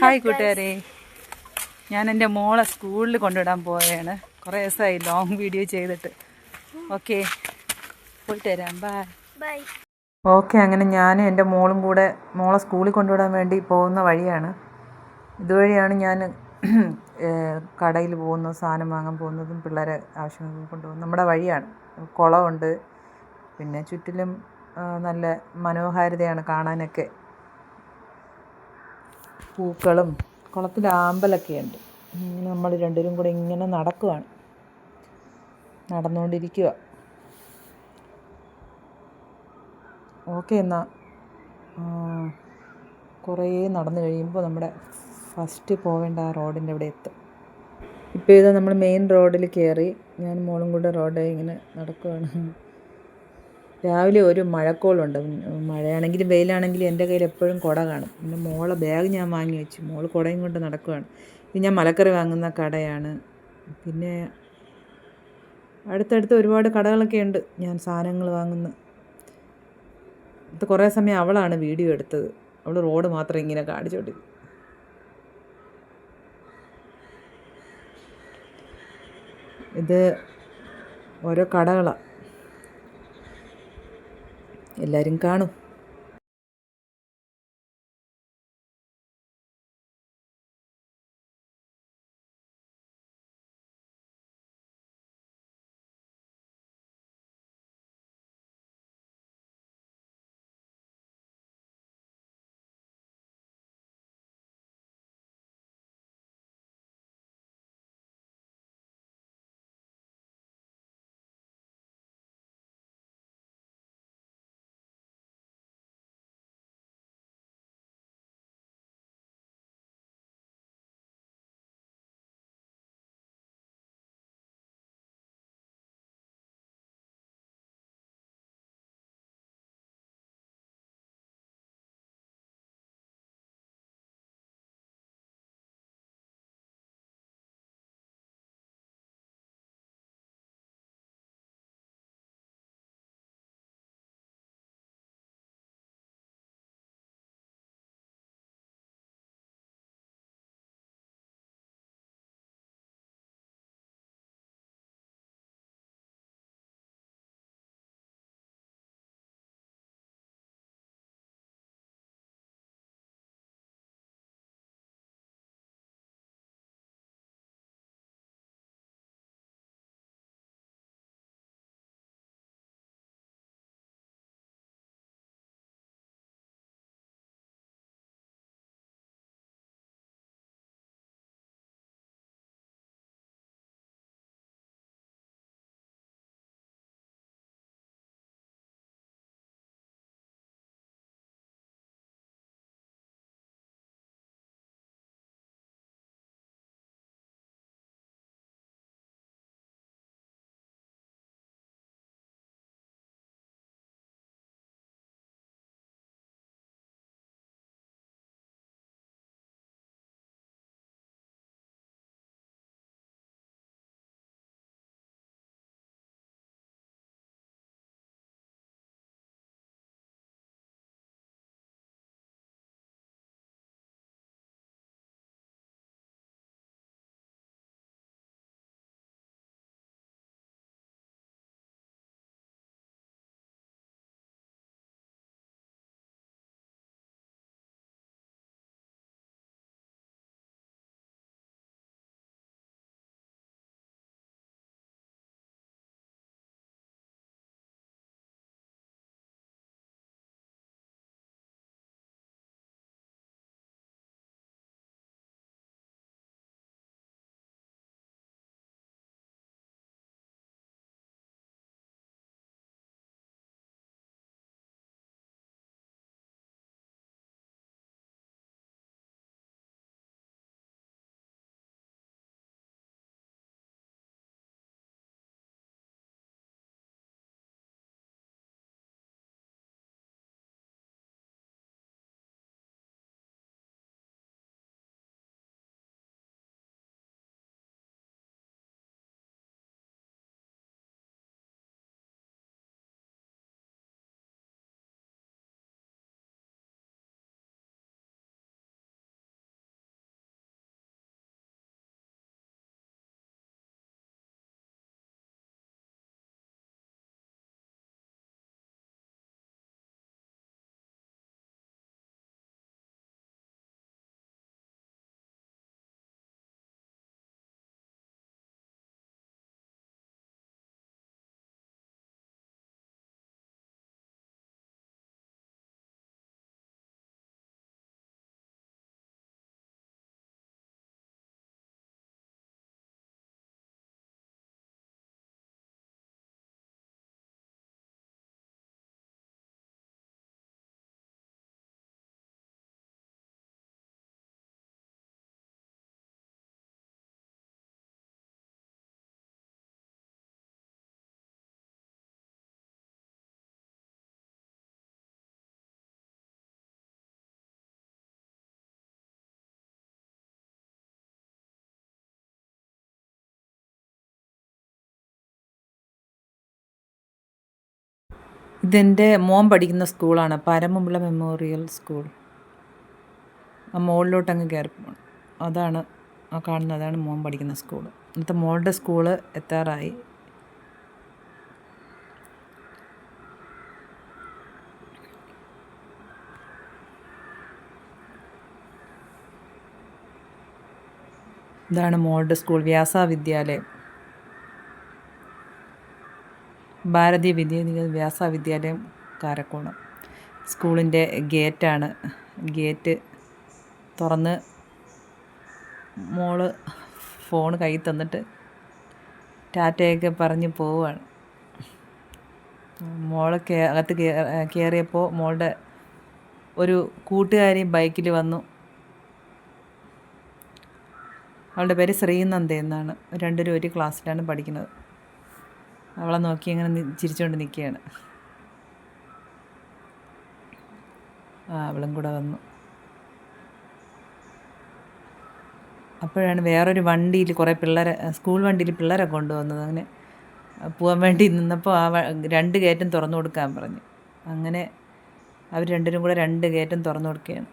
Hi കൂട്ടുകാരെ. ഞാൻ എന്റെ മോളെ സ്കൂളിൽ കൊണ്ടുവിടാൻ പോവുകയാണ്. കുറേ ദിവസമായി ലോങ് വീഡിയോ ചെയ്തിട്ട്. ഓക്കെ പോയിട്ട് വരാം ബൈ ബൈ ഓക്കെ അങ്ങനെ ഞാനും എന്റെ മോളും കൂടെ മോളെ സ്കൂളിൽ കൊണ്ടുവിടാൻ വേണ്ടി പോകുന്ന വഴിയാണ്. ഇതുവഴിയാണ് ഞാൻ കടയിൽ പോകുന്നത് സാധനം വാങ്ങാൻ പോകുന്നതും പിള്ളേരെ ആവശ്യങ്ങൾക്ക് കൊണ്ടുപോകുന്നത്. നമ്മുടെ വഴിയാണ്. കുളമുണ്ട്. പിന്നെ ചുറ്റിലും നല്ല മനോഹാരിതയാണ് കാണാനൊക്കെ. പൂക്കളും കുളത്തിൽ ആമ്പലൊക്കെ ഉണ്ട് ഇങ്ങനെ നമ്മൾ രണ്ടുപേരും കൂടെ ഇങ്ങനെ നടക്കുവാണ്. നടന്നുകൊണ്ടിരിക്കുക ഓക്കെ എന്നാൽ കുറേ നടന്നു കഴിയുമ്പോൾ നമ്മുടെ ഫസ്റ്റ് പോവേണ്ട ആ റോഡിന്റെ അവിടെ എത്തും. ഇപ്പോൾ ഇത് നമ്മൾ മെയിൻ റോഡിൽ കയറി ഞാൻ മോളും കൂടെ റോഡ് ഇങ്ങനെ നടക്കുവാണ്. രാവിലെ ഒരു മഴക്കോളുണ്ട്. മഴയാണെങ്കിലും വെയിലാണെങ്കിലും എന്റെ കയ്യിൽ എപ്പോഴും കുട കാണും. എന്റെ മോളെ ബാഗ് ഞാൻ വാങ്ങി വെച്ചു. മോൾ കുടയും കൊണ്ട് നടക്കുകയാണ് ഇത് ഞാൻ മലക്കറി വാങ്ങുന്ന കടയാണ്. പിന്നെ അടുത്തടുത്ത് ഒരുപാട് കടകളൊക്കെ ഉണ്ട്. ഞാൻ സാധനങ്ങൾ വാങ്ങുന്ന കുറേ സമയം അവളാണ് വീഡിയോ എടുത്തത്. അവൾ റോഡ് മാത്രം ഇങ്ങനെ കാണിച്ചോട്ടി ഇത് ഓരോ കടകളാണ് എല്ലാവരും കാണും. ഇതെന്റെ മോൻ പഠിക്കുന്ന സ്കൂളാണ്. Paramapilla memorial school. ആ മുകളിലോട്ട് അങ്ങ് കയറി പോകണം അതാണ് ആ കാണുന്നത്. അതാണ് മോൻ പഠിക്കുന്ന സ്കൂൾ ഇന്നത്തെ മോളുടെ സ്കൂൾ എത്താറായി. ഇതാണ് മോളുടെ സ്കൂൾ. വ്യാസ വിദ്യാലയം ഭാരതീയ വിദ്യാനികേതൻ വ്യാസ വിദ്യാലയം കാരക്കോണം സ്കൂളിന്റെ ഗേറ്റാണ്. ഗേറ്റ് തുറന്ന് മോൾ ഫോൺ കയ്യിൽ തന്നിട്ട് ടാറ്റയൊക്കെ പറഞ്ഞ് പോവുകയാണ്. മോൾ കേ അകത്ത് കയറിയപ്പോൾ മോളുടെ ഒരു കൂട്ടുകാരി ബൈക്കിൽ വന്നു. അവളുടെ പേര് ശ്രീനന്ദ എന്നാണ്. രണ്ടുപേരും ഒരു ക്ലാസ്സിലാണ് പഠിക്കുന്നത്. അവളെ നോക്കി അങ്ങനെ ചിരിച്ചുകൊണ്ട് നിൽക്കുകയാണ് ആ അവളും കൂടെ വന്നു. അപ്പോഴാണ് വേറൊരു വണ്ടിയിൽ കുറേ പിള്ളേരെ സ്കൂൾ വണ്ടിയിൽ പിള്ളേരെ കൊണ്ടുവന്നത്. അങ്ങനെ പോകാൻ വേണ്ടി നിന്നപ്പോൾ ആ രണ്ട് കയറ്റം തുറന്നു കൊടുക്കാൻ പറഞ്ഞു. അങ്ങനെ അവർ രണ്ടിനും കൂടെ രണ്ട് കയറ്റം തുറന്നു കൊടുക്കുകയാണ്.